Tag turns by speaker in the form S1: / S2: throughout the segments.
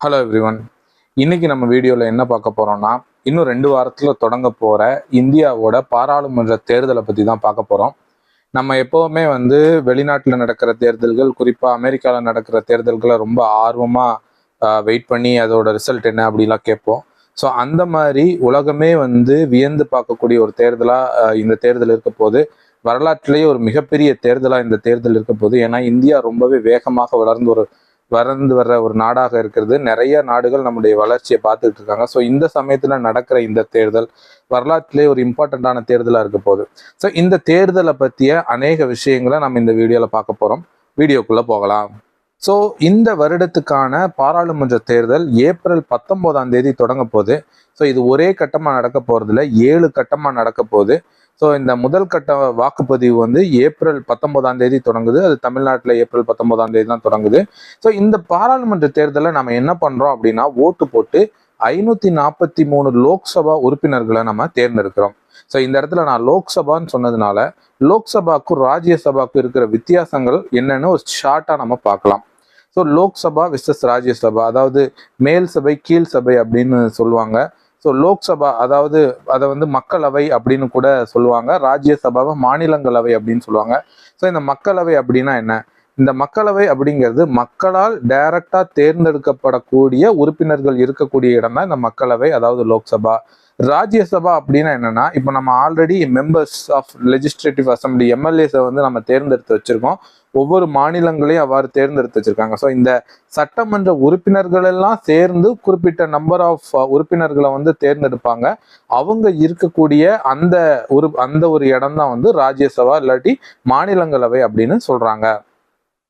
S1: Hello everyone இன்னைக்கு நம்ம வீடியோவில் என்ன பார்க்க போறோம்னா இன்னும் ரெண்டு வாரத்தில் தொடங்க போற இந்தியாவோட பாராளுமன்ற தேர்தலை பற்றி தான் பார்க்க போறோம். நம்ம எப்போவுமே வந்து வெளிநாட்டில் நடக்கிற தேர்தல்கள் குறிப்பாக அமெரிக்காவில் நடக்கிற தேர்தல்களை ரொம்ப ஆர்வமாக வெயிட் பண்ணி அதோட ரிசல்ட் என்ன அப்படிலாம் கேட்போம். ஸோ அந்த மாதிரி உலகமே வந்து வியந்து பார்க்கக்கூடிய ஒரு தேர்தலாக இந்த தேர்தல் இருக்க போது வரலாற்றிலேயே ஒரு மிகப்பெரிய தேர்தலாக இந்த தேர்தல் இருக்க போது ஏன்னா இந்தியா ரொம்பவே வேகமாக வளர்ந்து ஒரு வறந்து வர்ற ஒரு நாடாக இருக்கிறது. நிறைய நாடுகள் நம்முடைய வளர்ச்சியை பார்த்துட்டு இருக்காங்க. ஸோ இந்த சமயத்தில் நடக்கிற இந்த தேர்தல் வரலாற்றிலே ஒரு இம்பார்ட்டண்ட்டான தேர்தலாக இருக்க போகுது. ஸோ இந்த தேர்தலை பற்றிய அநேக விஷயங்களை நம்ம இந்த வீடியோவில் பார்க்க போகிறோம் வீடியோக்குள்ளே போகலாம். ஸோ இந்த வருடத்துக்கான பாராளுமன்ற தேர்தல் ஏப்ரல் பத்தொம்போதாம் தேதி தொடங்க போகுது. ஸோ இது ஒரே கட்டமாக நடக்க போகிறதுல ஏழு கட்டமாக நடக்க போகுது. ஸோ இந்த முதல் கட்ட வாக்குப்பதிவு வந்து ஏப்ரல் பத்தொன்பதாம் தேதி தொடங்குது. அது தமிழ்நாட்டில் ஏப்ரல் பத்தொன்பதாம் தேதி தான் தொடங்குது. ஸோ இந்த பாராளுமன்ற தேர்தலை நம்ம என்ன பண்ணுறோம் அப்படின்னா ஓட்டு போட்டு ஐநூற்றி நாற்பத்தி மூணு லோக்சபா உறுப்பினர்களை நம்ம தேர்ந்தெடுக்கிறோம். ஸோ இந்த இடத்துல நான் லோக்சபான்னு சொன்னதுனால லோக்சபாக்கும் ராஜ்யசபாக்கும் இருக்கிற வித்தியாசங்கள் என்னன்னு ஒரு ஷார்ட்டாக நம்ம பார்க்கலாம். ஸோ லோக்சபா விசஸ் ராஜ்யசபா அதாவது மேல் சபை கீழ் சபை அப்படின்னு சொல்லுவாங்க. ஸோ லோக்சபா அதாவது அதை வந்து மக்களவை அப்படின்னு கூட சொல்லுவாங்க. ராஜ்யசபாவை மாநிலங்களவை அப்படின்னு சொல்லுவாங்க. ஸோ இந்த மக்களவை அப்படின்னா என்ன? இந்த மக்களவை அப்படிங்கிறது மக்களால் டைரக்டா தேர்ந்தெடுக்கப்படக்கூடிய உறுப்பினர்கள் இருக்கக்கூடிய இடம் தான் இந்த மக்களவை அதாவது லோக்சபா. ராஜ்யசபா அப்படின்னா என்னன்னா இப்போ நம்ம already members of legislative assembly எம்எல்ஏஸை வந்து நம்ம தேர்ந்தெடுத்து வச்சிருக்கோம். ஒவ்வொரு மாநிலங்களையும் அவ்வாறு தேர்ந்தெடுத்து வச்சிருக்காங்க. ஸோ இந்த சட்டமன்ற உறுப்பினர்கள் எல்லாம் சேர்ந்து குறிப்பிட்ட நம்பர் ஆஃப் உறுப்பினர்களை வந்து தேர்ந்தெடுப்பாங்க. அவங்க இருக்கக்கூடிய அந்த ஒரு அந்த ஒரு இடம் தான் வந்து ராஜ்யசபா இல்லாட்டி மாநிலங்களவை அப்படின்னு சொல்றாங்க.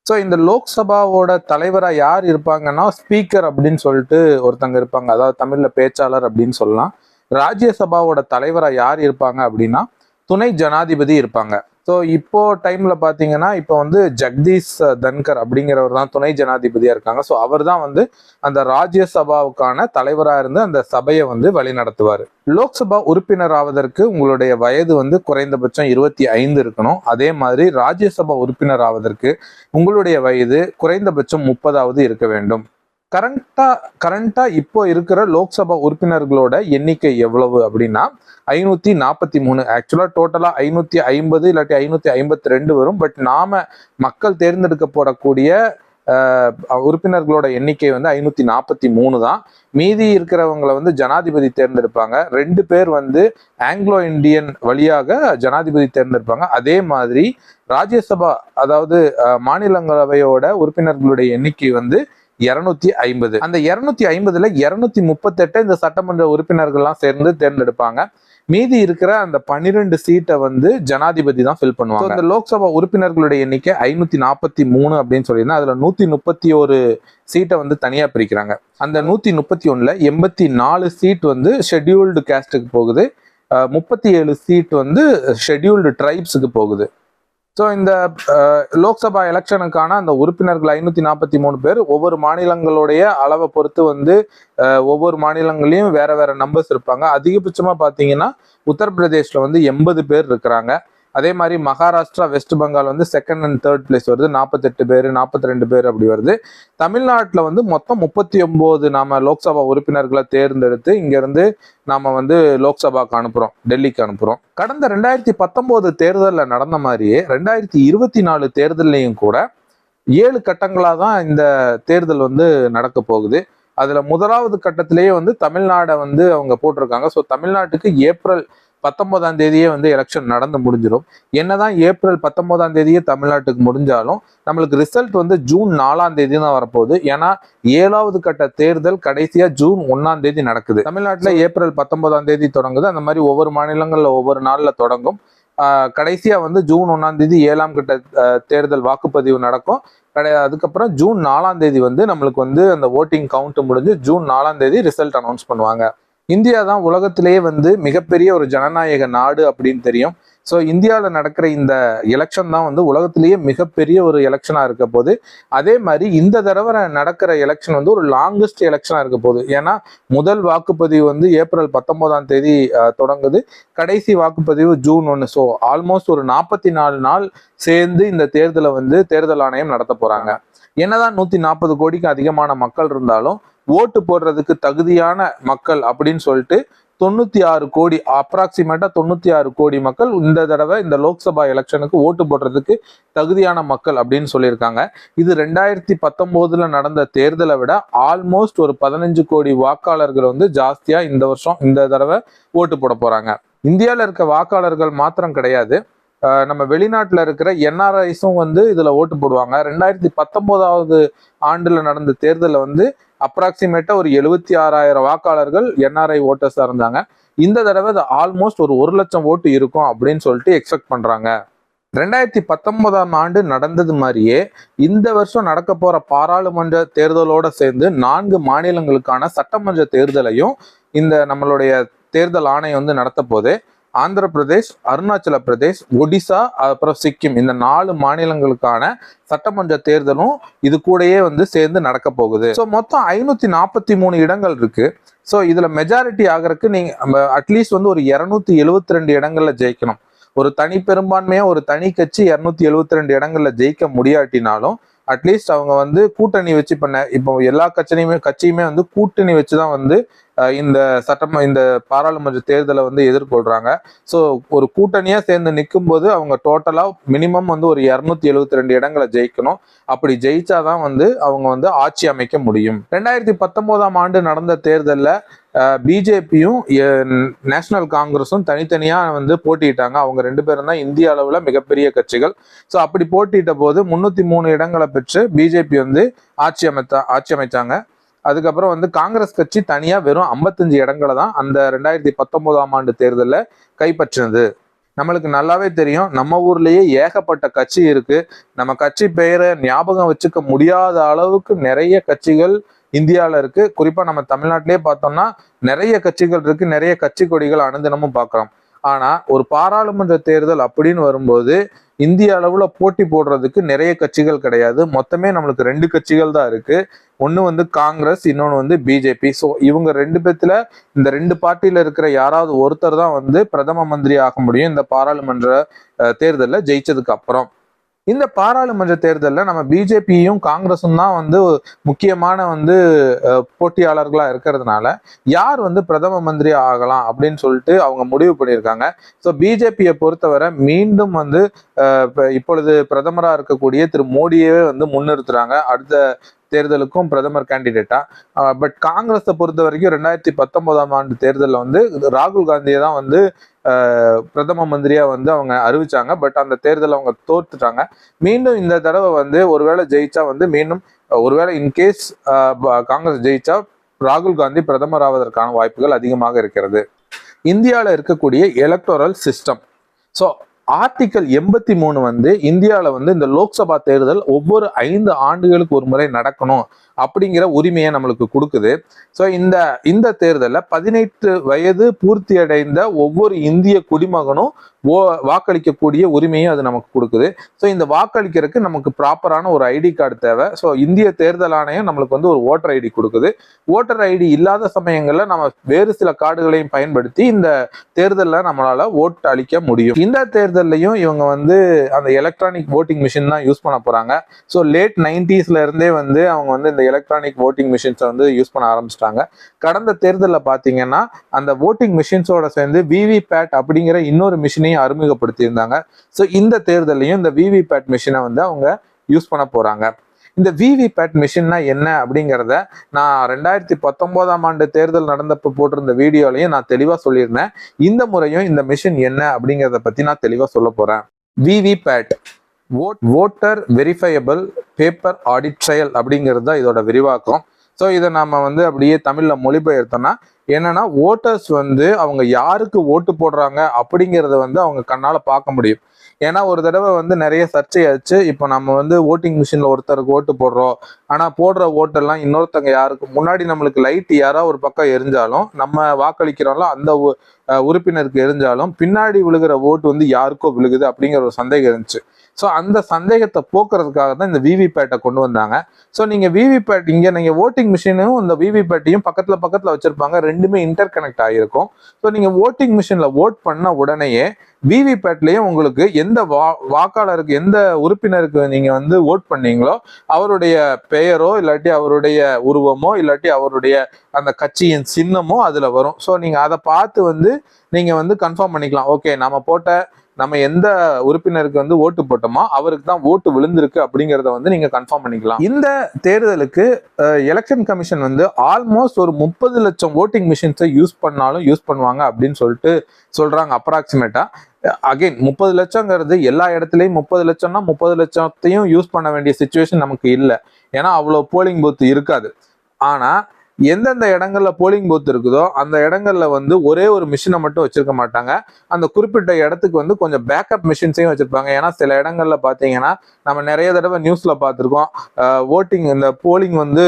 S1: ஸோ இந்த லோக்சபாவோட தலைவராக யார் இருப்பாங்கன்னா ஸ்பீக்கர் அப்படின்னு சொல்லிட்டு ஒருத்தங்க இருப்பாங்க. அதாவது தமிழில் பேச்சாளர் அப்படின்னு சொல்லலாம். ராஜ்யசபாவோட தலைவராக யார் இருப்பாங்க அப்படின்னா துணை ஜனாதிபதி இருப்பாங்க. ஸோ இப்போ டைம்ல பார்த்தீங்கன்னா இப்போ வந்து ஜெகதீஷ் தன்கர் அப்படிங்கிறவர் தான் துணை ஜனாதிபதியாக இருக்காங்க. ஸோ அவர் தான் வந்து அந்த ராஜ்யசபாவுக்கான தலைவராக இருந்து அந்த சபையை வந்து வழிநடத்துவார். லோக்சபா உறுப்பினர் ஆவதற்கு உங்களுடைய வயது வந்து குறைந்தபட்சம் இருபத்தி ஐந்து இருக்கணும். அதே மாதிரி ராஜ்யசபா உறுப்பினர் ஆவதற்கு உங்களுடைய வயது குறைந்தபட்சம் முப்பதாவது இருக்க வேண்டும். கரண்டா கரண்டா இப்போ இருக்கிற லோக்சபா உறுப்பினர்களோட எண்ணிக்கை எவ்வளவு அப்படின்னா ஐநூத்தி நாற்பத்தி மூணு. ஆக்சுவலா டோட்டலா ஐநூத்தி ஐம்பது இல்லாட்டி ஐநூத்தி ஐம்பத்தி ரெண்டு வரும். பட் நாம மக்கள் தேர்ந்தெடுக்கப்படக்கூடிய உறுப்பினர்களோட எண்ணிக்கை வந்து ஐநூத்தி நாற்பத்தி மூணு தான். மீதி இருக்கிறவங்களை வந்து ஜனாதிபதி தேர்ந்தெடுப்பாங்க. ரெண்டு பேர் வந்து ஆங்கிலோ இந்தியன் வழியாக ஜனாதிபதி தேர்ந்தெடுப்பாங்க. அதே மாதிரி ராஜ்யசபா அதாவது மாநிலங்களவையோட உறுப்பினர்களுடைய எண்ணிக்கை வந்து இருநூத்தி ஐம்பது. அந்த இருநூத்தி ஐம்பதுல இருநூத்தி முப்பத்தெட்டு இந்த சட்டமன்ற உறுப்பினர்கள்லாம் சேர்ந்து தேர்ந்தெடுப்பாங்க. மீதி இருக்கிற அந்த பன்னிரெண்டு சீட்டை வந்து ஜனாதிபதி தான் ஃபில் பண்ணுவாங்க. இந்த லோக்சபா உறுப்பினர்களுடைய எண்ணிக்கை ஐநூத்தி நாற்பத்தி மூணு அப்படின்னு சொல்லியிருந்தா அதுல நூத்தி முப்பத்தி ஒரு சீட்டை வந்து தனியா பிரிக்கிறாங்க. அந்த நூத்தி முப்பத்தி ஒண்ணுல எண்பத்தி நாலு சீட் வந்து ஷெட்யூல்டு கேஸ்டுக்கு போகுது. முப்பத்தி ஏழு சீட் வந்து ஷெட்யூல்டு ட்ரைப்ஸுக்கு போகுது. ஸோ இந்த uh, லோக்சபா எலெக்ஷனுக்கான அந்த உறுப்பினர்கள் ஐநூத்தி நாற்பத்தி மூணு பேர் ஒவ்வொரு மாநிலங்களுடைய அளவை பொறுத்து வந்து uh, ஒவ்வொரு மாநிலங்களையும் வேற வேற நம்பர்ஸ் இருப்பாங்க. அதிகபட்சமா பார்த்தீங்கன்னா உத்தரப்பிரதேஷ்ல வந்து எண்பது பேர் இருக்கிறாங்க. அதே மாதிரி மகாராஷ்டிரா வெஸ்ட் பெங்கால் வந்து செகண்ட் அண்ட் தேர்ட் பிளேஸ் வருது. நாற்பத்தெட்டு பேர் நாற்பத்தி ரெண்டு பேர் அப்படி வருது. தமிழ்நாட்டில் வந்து மொத்தம் முப்பத்தி ஒம்போது நாம லோக்சபா உறுப்பினர்களை தேர்ந்தெடுத்து இங்கேருந்து நாம வந்து லோக்சபாக்கு அனுப்புகிறோம் டெல்லிக்கு அனுப்புகிறோம் கடந்த ரெண்டாயிரத்தி பத்தொம்போது தேர்தலில் நடந்த மாதிரியே ரெண்டாயிரத்தி இருபத்தி நாலு தேர்தலையும் கூட ஏழு கட்டங்களாக தான் இந்த தேர்தல் வந்து நடக்க போகுது. அதில் முதலாவது கட்டத்திலேயே வந்து தமிழ்நாடை வந்து அவங்க போட்டிருக்காங்க. ஸோ தமிழ்நாட்டுக்கு ஏப்ரல் பத்தொன்பதாம் தேதியே வந்து எலெக்ஷன் நடந்து முடிஞ்சிடும் என்னதான் ஏப்ரல் பத்தொன்பதாம் தேதியே தமிழ்நாட்டுக்கு முடிஞ்சாலும் நம்மளுக்கு ரிசல்ட் வந்து ஜூன் நாலாம் தேதி தான் வரப்போகுது. ஏன்னா ஏழாவது கட்ட தேர்தல் கடைசியா ஜூன் ஒன்னாம் தேதி நடக்குது. தமிழ்நாட்டில் ஏப்ரல் பத்தொன்பதாம் தேதி தொடங்குது. அந்த மாதிரி ஒவ்வொரு மாநிலங்களில் ஒவ்வொரு நாளில் தொடங்கும். கடைசியா வந்து ஜூன் ஒன்னாம் தேதி ஏழாம் கட்ட தேர்தல் வாக்குப்பதிவு நடக்கும். கிடையாது அதுக்கப்புறம் ஜூன் நாலாம் தேதி வந்து நம்மளுக்கு வந்து அந்த ஓட்டிங் கவுண்ட் முடிஞ்சு ஜூன் நாலாம் தேதி ரிசல்ட் அனௌன்ஸ் பண்ணுவாங்க. இந்தியா தான் உலகத்திலேயே வந்து மிகப்பெரிய ஒரு ஜனநாயக நாடு அப்படின்னு தெரியும். ஸோ இந்தியாவில் நடக்கிற இந்த எலெக்ஷன் தான் வந்து உலகத்திலேயே மிகப்பெரிய ஒரு எலெக்ஷனாக இருக்க போது அதே மாதிரி இந்த தடவை நடக்கிற எலெக்ஷன் வந்து ஒரு லாங்கஸ்ட் எலெக்ஷனாக இருக்க போகுது. ஏன்னா முதல் வாக்குப்பதிவு வந்து ஏப்ரல் பத்தொன்பதாம் தேதி தொடங்குது. கடைசி வாக்குப்பதிவு ஜூன் ஒன்று ஸோ ஆல்மோஸ்ட் ஒரு நாற்பத்தி நாலு நாள் சேர்ந்து இந்த தேர்தலை வந்து தேர்தல் ஆணையம் நடத்த போகிறாங்க என்னதான் நூற்றி நாற்பது கோடிக்கு அதிகமான மக்கள் இருந்தாலும் ஓட்டு போடுறதுக்கு தகுதியான மக்கள் அப்படின்னு சொல்லிட்டு தொண்ணூத்தி ஆறு கோடி அப்ராக்சிமேட்டா தொண்ணூத்தி ஆறு கோடி மக்கள் இந்த தடவை இந்த லோக்சபா எலெக்ஷனுக்கு ஓட்டு போடுறதுக்கு தகுதியான மக்கள் அப்படின்னு சொல்லியிருக்காங்க. இது ரெண்டாயிரத்தி பத்தொன்பதுல நடந்த தேர்தலை விட ஆல்மோஸ்ட் ஒரு பதினஞ்சு கோடி வாக்காளர்கள் வந்து ஜாஸ்தியா இந்த வருஷம் இந்த தடவை ஓட்டு போட போறாங்க. இந்தியாவில் இருக்க வாக்காளர்கள் மாத்திரம் கிடையாது. நம்ம வெளிநாட்டில் இருக்கிற என்ஆர்ஐஸும் வந்து இதில் ஓட்டு போடுவாங்க. ரெண்டாயிரத்தி பத்தொம்போதாவது ஆண்டில் நடந்த தேர்தலில் வந்து அப்ராக்சிமேட்டாக ஒரு எழுபத்தி ஆறாயிரம் வாக்காளர்கள் என்ஆர்ஐ ஓட்டர்ஸாக இருந்தாங்க. இந்த தடவை அது ஆல்மோஸ்ட் ஒரு ஒரு லட்சம் ஓட்டு இருக்கும் அப்படின்னு சொல்லிட்டு எக்ஸ்பெக்ட் பண்ணுறாங்க ரெண்டாயிரத்தி பத்தொன்பதாம் ஆண்டு நடந்தது மாதிரியே இந்த வருஷம் நடக்க போற பாராளுமன்ற தேர்தலோட சேர்ந்து நான்கு மாநிலங்களுக்கான சட்டமன்ற தேர்தலையும் இந்த நம்மளுடைய தேர்தல் ஆணையம் வந்து நடத்த போது ஆந்திர பிரதேஷ் அருணாச்சல பிரதேஷ் ஒடிசா அப்புறம் சிக்கிம். இந்த நாலு மாநிலங்களுக்கான சட்டமன்ற தேர்தலும் இது கூடயே வந்து சேர்ந்து நடக்க போகுது. ஸோ மொத்தம் ஐநூத்தி நாற்பத்தி மூணு இடங்கள் இருக்கு. ஸோ இதுல மெஜாரிட்டி ஆகிறதுக்கு நீங்க அட்லீஸ்ட் வந்து ஒரு இருநூத்தி எழுவத்தி ரெண்டு இடங்கள்ல ஜெயிக்கணும். ஒரு தனி பெரும்பான்மையா ஒரு தனி கட்சி இருநூத்தி எழுவத்தி ரெண்டு இடங்கள்ல ஜெயிக்க முடியாட்டினாலும் அட்லீஸ்ட் அவங்க வந்து கூட்டணி வச்சு பண்ண இப்போ எல்லா கட்சியுமே கட்சியுமே வந்து கூட்டணி வச்சு தான் வந்து இந்த சட்டம் இந்த பாராளுமன்ற தேர்தலை வந்து எதிர்கொள்றாங்க. ஸோ ஒரு கூட்டணியா சேர்ந்து நிற்கும் போது அவங்க டோட்டலா மினிமம் வந்து ஒரு இரநூத்தி எழுபத்தி ரெண்டு இடங்களை ஜெயிக்கணும். அப்படி ஜெயிச்சாதான் வந்து அவங்க வந்து ஆட்சி அமைக்க முடியும். ரெண்டாயிரத்தி பத்தொன்பதாம் ஆண்டு நடந்த தேர்தலில் பிஜேபியும் நேஷனல் காங்கிரஸும் தனித்தனியாக வந்து போட்டியிட்டாங்க. அவங்க ரெண்டு பேரும் தான் இந்திய அளவில் மிகப்பெரிய கட்சிகள். ஸோ அப்படி போட்டியிட்ட போது முன்னூற்றி மூணு இடங்களை பெற்று பிஜேபி வந்து ஆட்சி அமைத்தா ஆட்சி அமைச்சாங்க. அதுக்கப்புறம் வந்து காங்கிரஸ் கட்சி தனியாக வெறும் 55 இடங்களை தான் அந்த ரெண்டாயிரத்தி பத்தொன்பதாம் ஆண்டு தேர்தலில் கைப்பற்றினது. நம்மளுக்கு நல்லாவே தெரியும். நம்ம ஊர்லயே ஏகப்பட்ட கட்சி இருக்கு. நம்ம கட்சி பெயரை ஞாபகம் வச்சுக்க முடியாத அளவுக்கு நிறைய கட்சிகள் இந்தியாவில் இருக்கு. குறிப்பா நம்ம தமிழ்நாட்டிலே பார்த்தோம்னா நிறைய கட்சிகள் இருக்கு. நிறைய கட்சி கொடிகள் அனுதினமும் பார்க்கலாம் ஆனா ஒரு பாராளுமன்ற தேர்தல் அப்படின்னு வரும்போது இந்திய அளவுல போட்டி போடுறதுக்கு நிறைய கட்சிகள் கிடையாது. மொத்தமே நம்மளுக்கு ரெண்டு கட்சிகள் தான் இருக்கு. ஒன்று வந்து காங்கிரஸ் இன்னொன்று வந்து பிஜேபி ஸோ இவங்க ரெண்டு பேத்துல இந்த ரெண்டு பார்ட்டியில் இருக்கிற யாராவது ஒருத்தர் தான் வந்து பிரதம மந்திரி ஆக முடியும். இந்த பாராளுமன்ற தேர்தலில் தேர்தல்ல ஜெயிச்சதுக்கு அப்புறம். இந்த பாராளுமன்ற தேர்தலில் நம்ம பிஜேபியும் காங்கிரஸும் தான் வந்து முக்கியமான வந்து அஹ், போட்டியாளர்களா இருக்கிறதுனால யார் வந்து பிரதம மந்திரி ஆகலாம் அப்படின்னு சொல்லிட்டு அவங்க முடிவு பண்ணியிருக்காங்க. ஸோ பிஜேபியை பொறுத்தவரை மீண்டும் வந்து இப்ப இப்பொழுது பிரதமராக இருக்கக்கூடிய திரு மோடியவே வந்து முன்னிறுத்துறாங்க. அடுத்த தேர்தலுக்கும் பிரதமர் கேண்டிடேட்டா பட் காங்கிரஸை பொறுத்த வரைக்கும் ரெண்டாயிரத்தி பத்தொன்பதாம் ஆண்டு தேர்தலில் வந்து ராகுல் காந்தியை தான் வந்து பிரதம மந்திரியா வந்து அவங்க அறிவிச்சாங்க. பட் அந்த தேர்தலில் அவங்க தோத்துட்டாங்க. மீண்டும் இந்த தடவை வந்து ஒருவேளை ஜெயிச்சா வந்து மீண்டும் ஒருவேளை இன்கேஸ் காங்கிரஸ் ஜெயிச்சா ராகுல் காந்தி பிரதமர் ஆவதற்கான வாய்ப்புகள் அதிகமாக இருக்கிறது. இந்தியாவில் இருக்கக்கூடிய எலக்டோரல் சிஸ்டம் ஸோ ஆர்டிக்கல் எண்பத்தி மூணு வந்து இந்தியாவில் வந்து இந்த லோக்சபா தேர்தல் ஒவ்வொரு ஐந்து ஆண்டுகளுக்கு ஒரு முறை நடக்கணும் அப்படிங்கிற உரிமையை நம்மளுக்கு கொடுக்குது. ஸோ இந்த இந்த தேர்தலில் பதினெட்டு வயது பூர்த்தி அடைந்த ஒவ்வொரு இந்திய குடிமகனும் ஓ வாக்களிக்கக்கூடிய உரிமையும் அது நமக்கு கொடுக்குது. ஸோ இந்த வாக்களிக்கிறதுக்கு நமக்கு ப்ராப்பரான ஒரு ஐடி கார்டு தேவை. ஸோ இந்திய தேர்தல் ஆணையம் நம்மளுக்கு வந்து ஒரு ஓட்டர் ஐடி கொடுக்குது. ஓட்டர் ஐடி இல்லாத சமயங்களில் நம்ம வேறு சில கார்டுகளையும் பயன்படுத்தி இந்த தேர்தலில் நம்மளால் ஓட்டு அளிக்க முடியும். இந்த தேர்தல் தேர்தல்லையும் இவங்க வந்து அந்த எலக்ட்ரானிக் ஓட்டிங் மிஷின் தான் யூஸ் பண்ண போறாங்க. ஸோ லேட் நைன்டிஸ்ல இருந்தே வந்து அவங்க வந்து இந்த எலக்ட்ரானிக் ஓட்டிங் மிஷின்ஸை வந்து யூஸ் பண்ண ஆரம்பிச்சிட்டாங்க. கடந்த தேர்தலில் பார்த்தீங்கன்னா அந்த ஓட்டிங் மிஷின்ஸோட சேர்ந்து விவிபேட் அப்படிங்கிற இன்னொரு மிஷினையும் அறிமுகப்படுத்தியிருந்தாங்க. ஸோ இந்த தேர்தலையும் இந்த விவிபேட் மிஷினை வந்து அவங்க யூஸ் பண்ண போறாங்க. இந்த விவிபேட் மிஷின்னா என்ன அப்படிங்கிறத நான் ரெண்டாயிரத்தி பத்தொன்பதாம் ஆண்டு தேர்தல் நடந்தப்ப போட்டிருந்த வீடியோலையும் நான் தெளிவா சொல்லியிருந்தேன். இந்த முறையும் இந்த மிஷின் என்ன அப்படிங்கிறத பத்தி நான் தெளிவா சொல்ல போறேன். VVPAT vote voter verifiable paper audit trail அப்படிங்கிறது தான் இதோட விரிவாக்கம். ஸோ இதை நம்ம வந்து அப்படியே தமிழில் மொழிபெயர்த்தோம்னா என்னன்னா ஓட்டர்ஸ் வந்து அவங்க யாருக்கு ஓட்டு போடுறாங்க அப்படிங்கிறத வந்து அவங்க கண்ணால் பார்க்க முடியும். ஏன்னா ஒரு தடவை வந்து நிறைய சர்ச்சையாச்சு. இப்போ நம்ம வந்து ஓட்டிங் மிஷினில் ஒருத்தருக்கு ஓட்டு போடுறோம். ஆனால் போடுற ஓட்டெல்லாம் இன்னொருத்தங்க யாருக்கு முன்னாடி நம்மளுக்கு லைட் யாராவது ஒரு பக்கம் எரிஞ்சாலும் நம்ம வாக்களிக்கிறோம்ல அந்த உறுப்பினருக்கு எரிஞ்சாலும் பின்னாடி விழுகிற ஓட்டு வந்து யாருக்கோ விழுகுது அப்படிங்கிற ஒரு சந்தேகம் இருந்துச்சு. ஸோ அந்த சந்தேகத்தை போக்குறதுக்காக தான் இந்த விவிபேட்டை கொண்டு வந்தாங்க. ஸோ நீங்கள் விவிபேட் இங்கே நீங்கள் ஓட்டிங் மிஷினும் இந்த விவிபேட்டையும் பக்கத்தில் பக்கத்தில் வச்சுருப்பாங்க. ரெண்டுமே இன்டர் கனெக்ட் ஆகிருக்கும் ஸோ நீங்கள் ஓட்டிங் மிஷினில் ஓட் பண்ண உடனேயே விவிபேட்லேயும் உங்களுக்கு எந்த வா வாக்காளருக்கு எந்த உறுப்பினருக்கு நீங்கள் வந்து ஓட் பண்ணீங்களோ அவருடைய பெயரோ இல்லாட்டி அவருடைய உருவமோ இல்லாட்டி அவருடைய அந்த கட்சியின் சின்னமோ அதில் வரும். ஸோ நீங்கள் அதை பார்த்து வந்து நீங்கள் வந்து கன்ஃபார்ம் பண்ணிக்கலாம். ஓகே நம்ம போட்ட நம்ம எந்த உறுப்பினருக்கு வந்து ஓட்டு போட்டோமோ அவருக்கு தான் ஓட்டு விழுந்திருக்கு அப்படிங்கிறத வந்து நீங்க கன்ஃபார்ம் பண்ணிக்கலாம். இந்த தேர்தலுக்கு எலெக்ஷன் கமிஷன் வந்து ஆல்மோஸ்ட் ஒரு முப்பது லட்சம் ஓட்டிங் மிஷின்ஸை யூஸ் பண்ணாலும் யூஸ் பண்ணுவாங்க அப்படின்னு சொல்லிட்டு சொல்றாங்க அப்ராக்சிமேட்டா அகைன் முப்பது லட்சங்கிறது எல்லா இடத்துலையும் முப்பது லட்சம்னா முப்பது லட்சத்தையும் யூஸ் பண்ண வேண்டிய சுச்சுவேஷன் நமக்கு இல்லை. ஏன்னா அவ்வளோ போலிங் பூத் இருக்காது. ஆனால் எந்தெந்த இடங்கள்ல போலிங் பூத் இருக்குதோ அந்த இடங்கள்ல வந்து ஒரே ஒரு மிஷினை மட்டும் வச்சிருக்க மாட்டாங்க. அந்த குறிப்பிட்ட இடத்துக்கு வந்து கொஞ்சம் பேக்கப் மிஷின்ஸையும் வச்சிருப்பாங்க. ஏன்னா சில இடங்கள்ல பாத்தீங்கன்னா நம்ம நிறைய தடவை நியூஸ்ல பார்த்துருக்கோம் ஓட்டிங் இந்த போலிங் வந்து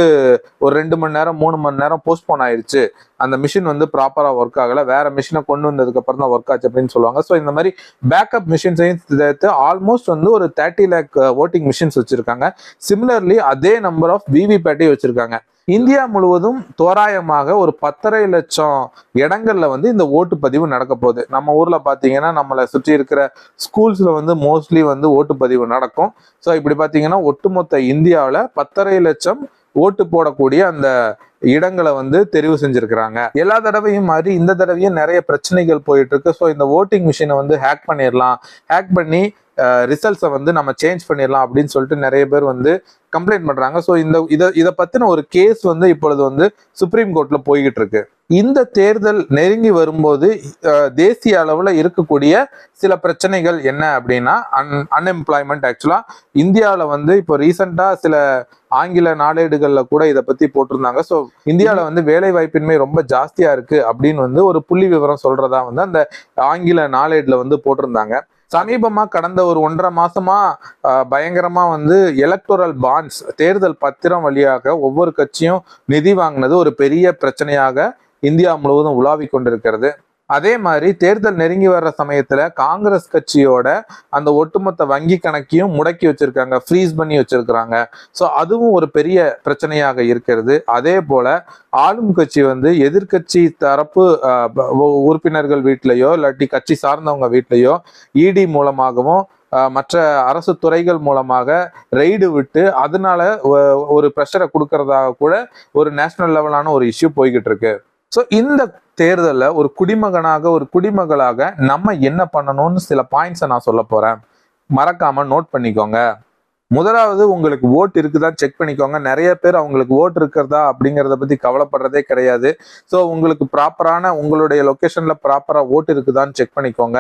S1: ஒரு ரெண்டு மணி நேரம் மூணு மணி நேரம் போஸ்ட்போன் ஆயிருச்சு. அந்த மிஷின் வந்து ப்ராப்பரா ஒர்க் ஆகல. வேற மிஷினை கொண்டு வந்ததுக்கு அப்புறம் தான் ஒர்க் ஆச்சு அப்படின்னு சொல்லுவாங்க. ஸோ இந்த மாதிரி பேக்கப் மிஷின்ஸையும் சேர்த்து ஆல்மோஸ்ட் வந்து ஒரு தேர்ட்டி லேக் ஓட்டிங் மிஷின்ஸ் வச்சிருக்காங்க. சிமிலர்லி அதே நம்பர் ஆஃப் விவிபேட்டையும் வச்சிருக்காங்க. இந்தியா முழுவதும் தோராயமாக ஒரு பத்தரை லட்சம் இடங்கள்ல வந்து இந்த ஓட்டுப்பதிவு நடக்க போகுது. நம்ம ஊர்ல பாத்தீங்கன்னா நம்மளை சுற்றி இருக்கிற ஸ்கூல்ஸ்ல வந்து மோஸ்ட்லி வந்து ஓட்டுப்பதிவு நடக்கும். ஸோ இப்படி பாத்தீங்கன்னா ஒட்டுமொத்த இந்தியாவில் பத்தரை லட்சம் ஓட்டு போடக்கூடிய அந்த இடங்களை வந்து தெரிவு செஞ்சிருக்கிறாங்க. எல்லா தடவையும் மாதிரி இந்த தடவையும் நிறைய பிரச்சனைகள் போயிட்டு இருக்கு. ஸோ இந்த ஓட்டிங் மிஷினை வந்து ஹேக் பண்ணிடலாம். ஹேக் பண்ணி ரிசல்ட்ஸை வந்து நம்ம சேஞ்ச் பண்ணிடலாம் அப்படின்னு சொல்லிட்டு நிறைய பேர் வந்து கம்ப்ளைண்ட் பண்ணுறாங்க ஸோ இந்த இதை இதை பற்றின ஒரு கேஸ் வந்து இப்பொழுது வந்து சுப்ரீம் கோர்ட்டில் போய்கிட்டு இருக்கு. இந்த தேர்தல் நெருங்கி வரும்போது தேசிய அளவில் இருக்கக்கூடிய சில பிரச்சனைகள் என்ன அப்படின்னா அன் அன்எம்ப்ளாய்மெண்ட் ஆக்சுவலாக இந்தியாவில் வந்து இப்போ ரீசண்டாக சில ஆங்கில நாளேடுகளில் கூட இதை பற்றி போட்டிருந்தாங்க. ஸோ இந்தியாவில் வந்து வேலை வாய்ப்பின்மை ரொம்ப ஜாஸ்தியாக இருக்குது அப்படின்னு வந்து ஒரு புள்ளி விவரம் சொல்கிறதா வந்து அந்த ஆங்கில நாளேடில் வந்து போட்டிருந்தாங்க. சமீபமாக கடந்த ஒரு ஒன்றரை மாதமாக பயங்கரமாக வந்து எலக்டோரல் பாண்ட்ஸ் தேர்தல் பத்திரம் வழியாக ஒவ்வொரு கட்சியும் நிதி வாங்கினது ஒரு பெரிய பிரச்சனையாக இந்தியா முழுவதும் உலாவிக் கொண்டிருக்கிறது. அதே மாதிரி தேர்தல் நெருங்கி வர்ற சமயத்துல காங்கிரஸ் கட்சியோட அந்த ஒட்டுமொத்த வங்கி கணக்கையும் முடக்கி வச்சிருக்காங்க ஃப்ரீஸ் பண்ணி வச்சிருக்கிறாங்க. ஸோ அதுவும் ஒரு பெரிய பிரச்சனையாக இருக்கிறது. அதே போல ஆளும் கட்சி வந்து எதிர்க்கட்சி தரப்பு உறுப்பினர்கள் வீட்லயோ இல்லாட்டி கட்சி சார்ந்தவங்க வீட்லயோ இடி மூலமாகவும் மற்ற அரசு துறைகள் மூலமாக ரெய்டு விட்டு அதனால ஒரு ப்ரெஷரை கொடுக்கறதாக கூட ஒரு நேஷனல் லெவலான ஒரு இஷ்யூ போய்கிட்டு இருக்கு. ஸோ இந்த தேர்தலில் ஒரு குடிமகனாக ஒரு குடிமகளாக நம்ம என்ன பண்ணணும்னு சில பாயிண்ட்ஸை நான் சொல்ல போகிறேன் மறக்காமல் நோட் பண்ணிக்கோங்க. முதலாவது உங்களுக்கு ஓட் இருக்குதா செக் பண்ணிக்கோங்க. நிறைய பேர் அவங்களுக்கு ஓட் இருக்கிறதா அப்படிங்கிறத பத்தி கவலைப்படுறதே கிடையாது. ஸோ உங்களுக்கு ப்ராப்பரான உங்களுடைய லொக்கேஷன்ல ப்ராப்பரா ஓட்டு இருக்குதான்னு செக் பண்ணிக்கோங்க.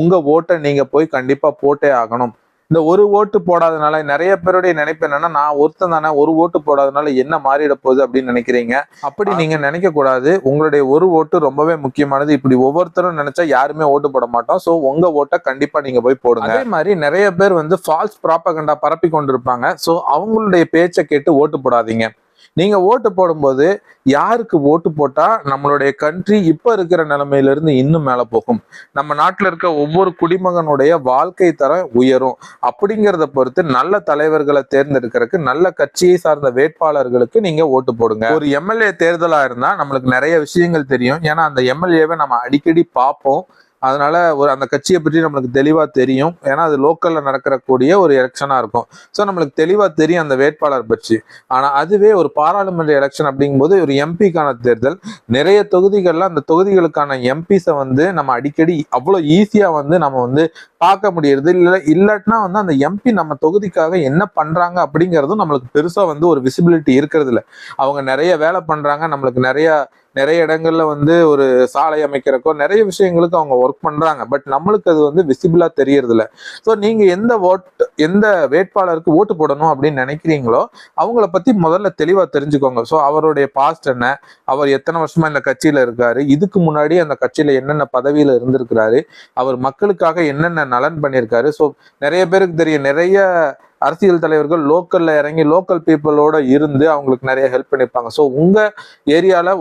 S1: உங்க ஓட்டை நீங்க போய் கண்டிப்பா போட்டே ஆகணும். இந்த ஒரு ஓட்டு போடாதனால நிறைய பேருடைய நினைப்பு என்னன்னா நான் ஒருத்தன் தானே ஒரு ஓட்டு போடாதனால என்ன மாறிட போகுது அப்படின்னு நினைக்கிறீங்க? அப்படி நீங்க நினைக்க கூடாது உங்களுடைய ஒரு ஓட்டு ரொம்பவே முக்கியமானது. இப்படி ஒவ்வொருத்தரும் நினைச்சா யாருமே ஓட்டு போட மாட்டோம். சோ உங்க ஓட்டை கண்டிப்பா நீங்க போய் போடுங்க. அதே மாதிரி நிறைய பேர் வந்து ஃபால்ஸ் ப்ராப்பகண்டா பரப்பி கொண்டிருப்பாங்க. சோ அவங்களுடைய பேச்சை கேட்டு ஓட்டு போடாதீங்க. நீங்க ஓட்டு போடும்போது யாருக்கு ஓட்டு போட்டா நம்மளுடைய கண்ட்ரி இப்ப இருக்கிற நிலைமையில இருந்து இன்னும் மேல போகும்? நம்ம நாட்டில் இருக்க ஒவ்வொரு குடிமகனுடைய வாழ்க்கை தரம் உயரும். அப்படிங்கிறத பொறுத்து நல்ல தலைவர்களை தேர்ந்தெடுக்கிறதுக்கு நல்ல கட்சியை சார்ந்த வேட்பாளர்களுக்கு நீங்க ஓட்டு போடுங்க. ஒரு எம்எல்ஏ தேர்தலா இருந்தா நம்மளுக்கு நிறைய விஷயங்கள் தெரியும். ஏன்னா அந்த எம்எல்ஏவை நம்ம அடிக்கடி பார்ப்போம். அதனால ஒரு அந்த கட்சியை பற்றி நம்மளுக்கு தெளிவாக தெரியும். ஏன்னா அது லோக்கலில் நடக்கிறக்கூடிய ஒரு எலெக்ஷனாக இருக்கும். ஸோ நம்மளுக்கு தெளிவாக தெரியும் அந்த வேட்பாளர் பற்றி. ஆனால் அதுவே ஒரு பாராளுமன்ற எலெக்ஷன் அப்படிங்கும்போது ஒரு எம்பிக்கான தேர்தல். நிறைய தொகுதிகளில் அந்த தொகுதிகளுக்கான எம்பிஸை வந்து நம்ம அடிக்கடி அவ்வளோ ஈஸியாக வந்து நம்ம வந்து பார்க்க முடியறது இல்லை. இல்லாட்டினா வந்து அந்த எம்பி நம்ம தொகுதிக்காக என்ன பண்ணுறாங்க அப்படிங்கிறதும் நம்மளுக்கு பெருசாக வந்து ஒரு விசிபிலிட்டி இருக்கிறது இல்லை அவங்க நிறைய வேலை பண்ணுறாங்க நம்மளுக்கு நிறையா நிறைய இடங்கள்ல வந்து ஒரு சாலை அமைக்கிறக்கோ நிறைய விஷயங்களுக்கு அவங்க ஒர்க் பண்றாங்க. பட் நம்மளுக்கு அது வந்து விசிபிளா தெரியறது இல்லை ஸோ நீங்க எந்த ஓட் எந்த வேட்பாளருக்கு ஓட்டு போடணும் அப்படின்னு நினைக்கிறீங்களோ அவங்கள பத்தி முதல்ல தெளிவா தெரிஞ்சுக்கோங்க. ஸோ அவருடைய பாஸ்ட் என்ன அவர் எத்தனை வருஷமா இந்த கட்சியில இருக்காரு இதுக்கு முன்னாடி அந்த கட்சியில என்னென்ன பதவியில இருந்திருக்கிறாரு அவர் மக்களுக்காக என்னென்ன நலன் பண்ணியிருக்காரு. ஸோ நிறைய பேருக்கு தெரியும் நிறைய அரசியல் தலைவர்கள் லோக்கல்ல இறங்கி லோக்கல் பீப்புளோட இருந்து அவங்களுக்கு நிறைய ஹெல்ப் பண்ணியிருப்பாங்க ஸோ உங்க ஏரியால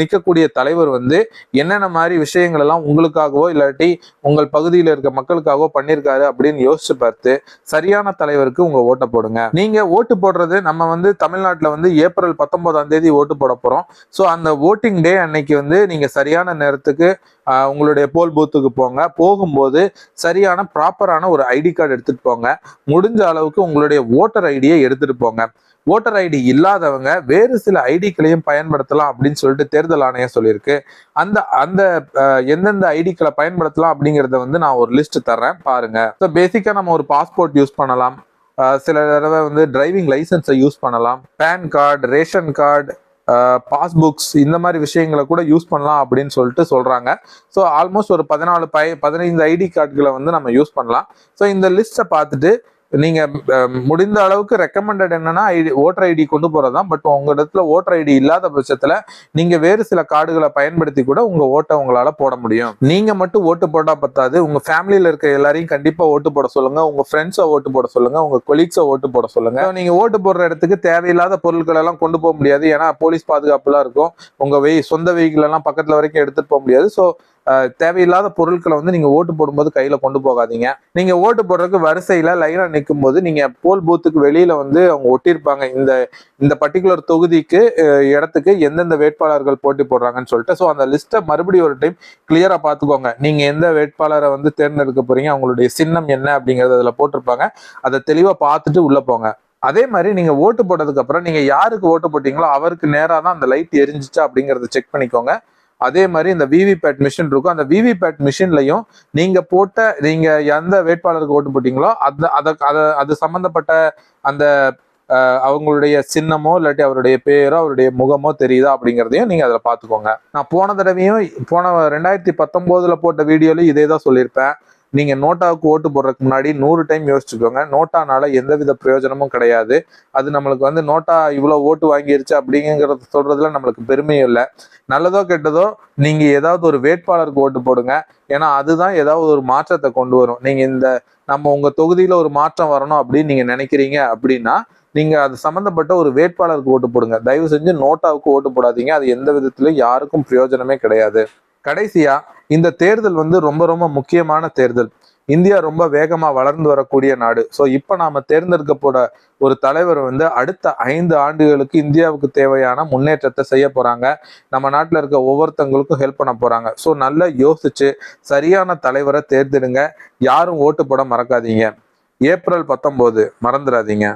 S1: நிற்கக்கூடிய தலைவர் வந்து என்னென்ன மாதிரி விஷயங்கள் எல்லாம் உங்களுக்காகவோ இல்லாட்டி உங்கள் பகுதியில் இருக்க மக்களுக்காகவோ பண்ணியிருக்காரு அப்படின்னு யோசிச்சு பார்த்து சரியான தலைவருக்கு உங்க ஓட்டை போடுங்க. நீங்க ஓட்டு போடுறது நம்ம வந்து தமிழ்நாட்டில் வந்து ஏப்ரல் பத்தொன்பதாம் தேதி ஓட்டு போட போறோம். ஸோ அந்த ஓட்டிங் டே அன்னைக்கு வந்து நீங்க சரியான நேரத்துக்கு உங்களுடைய போல் பூத்துக்கு போங்க. போகும்போது சரியான ப்ராப்பரான ஒரு ஐடி கார்டு எடுத்துகிட்டு போங்க. முடிஞ்ச அளவுக்கு உங்களுடைய ஓட்டர் ஐடியை எடுத்துகிட்டு போங்க. ஓட்டர் ஐடி இல்லாதவங்க வேறு சில ஐடிக்களையும் பயன்படுத்தலாம் அப்படின்னு சொல்லிட்டு தேர்தல் ஆணையம் சொல்லியிருக்கு. அந்த அந்த எந்தெந்த ஐடிக்களை பயன்படுத்தலாம் அப்படிங்கிறத வந்து நான் ஒரு லிஸ்ட் தர்றேன். பாருங்க. ஸோ பேசிக்காக நம்ம ஒரு பாஸ்போர்ட் யூஸ் பண்ணலாம். சில தடவை வந்து டிரைவிங் லைசன்ஸை யூஸ் பண்ணலாம். PAN card ration card passbooks இந்த மாதிரி விஷயங்களை கூட யூஸ் பண்ணலாம் அப்படின்னு சொல்லிட்டு சொல்றாங்க. ஸோ ஆல்மோஸ்ட் ஒரு பதினாலு பை பதினைந்து ஐடி கார்டுகளை வந்து நம்ம யூஸ் பண்ணலாம். ஸோ இந்த லிஸ்ட்டை பார்த்துட்டு நீங்க முடிந்த அளவுக்கு ரெக்கமெண்டட் என்னன்னா ஐடி ஓட்டர் ஐடி கொண்டு போறதுதான். பட் உங்க இடத்துல ஓட்டர் ஐடி இல்லாத பட்சத்துல நீங்க வேறு சில கார்டுகளை பயன்படுத்தி கூட உங்க ஓட்டை உங்களால போட முடியும். நீங்க மட்டும் ஓட்டு போட்டா பத்தாது. உங்க ஃபேமிலியில இருக்க எல்லாரையும் கண்டிப்பா ஓட்டு போட சொல்லுங்க. உங்க ஃப்ரெண்ட்ஸை ஓட்டு போட சொல்லுங்க. உங்க கொலீக்ஸை ஓட்டு போட சொல்லுங்க. நீங்க ஓட்டு போடுற இடத்துக்கு தேவையில்லாத பொருட்கள் எல்லாம் கொண்டு போக முடியாது. ஏன்னா போலீஸ் பாதுகாப்புலாம் இருக்கும். உங்க வெய் சொந்த வெஹிக்கிள் எல்லாம் பக்கத்துல வரைக்கும் எடுத்துட்டு போக முடியாது. ஸோ தேவையில்லாத பொருட்களை வந்து நீங்க ஓட்டு போடும்போது கையில கொண்டு போகாதீங்க. நீங்க ஓட்டு போடுறதுக்கு வரிசையில லைனா நிற்கும் போது நீங்க போல் பூத்துக்கு வெளியில வந்து அவங்க ஒட்டியிருப்பாங்க. இந்த இந்த பர்டிகுலர் தொகுதிக்கு இடத்துக்கு எந்தெந்த வேட்பாளர்கள் போட்டி போடுறாங்கன்னு சொல்லிட்டு. ஸோ அந்த லிஸ்ட்டை மறுபடியும் ஒரு டைம் கிளியரா பார்த்துக்கோங்க. நீங்க எந்த வேட்பாளரை வந்து தேர்ந்தெடுக்க போறீங்க அவங்களுடைய சின்னம் என்ன அப்படிங்கறது அதுல போட்டிருப்பாங்க. அதை தெளிவா பார்த்துட்டு உள்ள போங்க. அதே மாதிரி நீங்க ஓட்டு போட்டதுக்கு அப்புறம் நீங்க யாருக்கு ஓட்டு போட்டீங்களோ அவருக்கு நேராக தான் அந்த லைட் எரிஞ்சிச்சா அப்படிங்கறத செக் பண்ணிக்கோங்க. அதே மாதிரி இந்த விவிபேட் மிஷின் இருக்கும். அந்த விவிபேட் மிஷின்லையும் நீங்க போட்ட நீங்க எந்த வேட்பாளருக்கு ஓட்டு போட்டீங்களோ அந்த அத அதை அது சம்பந்தப்பட்ட அந்த அவங்களுடைய சின்னமோ இல்லாட்டி அவருடைய பேரோ அவருடைய முகமோ தெரியுதா அப்படிங்கிறதையும் நீங்க அதில் பார்த்துக்கோங்க நான் போன தடவையும் போன ரெண்டாயிரத்தி பத்தொன்பதுல போட்ட வீடியோலையும் இதே தான் சொல்லியிருப்பேன். நீங்க நோட்டாவுக்கு ஓட்டு போடுறதுக்கு முன்னாடி நூறு டைம் யோசிச்சுக்கோங்க. நோட்டானால எந்தவித பிரயோஜனமும் கிடையாது. அது நம்மளுக்கு வந்து நோட்டா இவ்வளவு ஓட்டு வாங்கிருச்சு அப்படிங்கிறத சொல்றதுல நம்மளுக்கு பெருமையும் இல்லை. நல்லதோ கெட்டதோ நீங்க ஏதாவது ஒரு வேட்பாளருக்கு ஓட்டு போடுங்க. ஏன்னா அதுதான் ஏதாவது ஒரு மாற்றத்தை கொண்டு வரும். நீங்க இந்த நம்ம உங்க தொகுதியில ஒரு மாற்றம் வரணும் அப்படின்னு நீங்க நினைக்கிறீங்க அப்படின்னா நீங்க அது சம்பந்தப்பட்ட ஒரு வேட்பாளருக்கு ஓட்டு போடுங்க. தயவு செஞ்சு நோட்டாவுக்கு ஓட்டு போடாதீங்க. அது எந்த விதத்திலும் யாருக்கும் பிரயோஜனமே கிடையாது. கடைசியா இந்த தேர்தல் வந்து ரொம்ப ரொம்ப முக்கியமான தேர்தல். இந்தியா ரொம்ப வேகமா வளர்ந்து வரக்கூடிய நாடு. ஸோ இப்போ நாம தேர்ந்தெடுக்க போற ஒரு தலைவர் வந்து அடுத்த ஐந்து ஆண்டுகளுக்கு இந்தியாவுக்கு தேவையான முன்னேற்றத்தை செய்ய போறாங்க. நம்ம நாட்டில் இருக்க ஒவ்வொருத்தங்களுக்கும் ஹெல்ப் பண்ண போறாங்க. ஸோ நல்லா யோசிச்சு சரியான தலைவரை தேர்ந்தெடுங்க. யாரும் ஓட்டு போட மறக்காதீங்க. ஏப்ரல் பத்தொம்போது மறந்துடாதீங்க.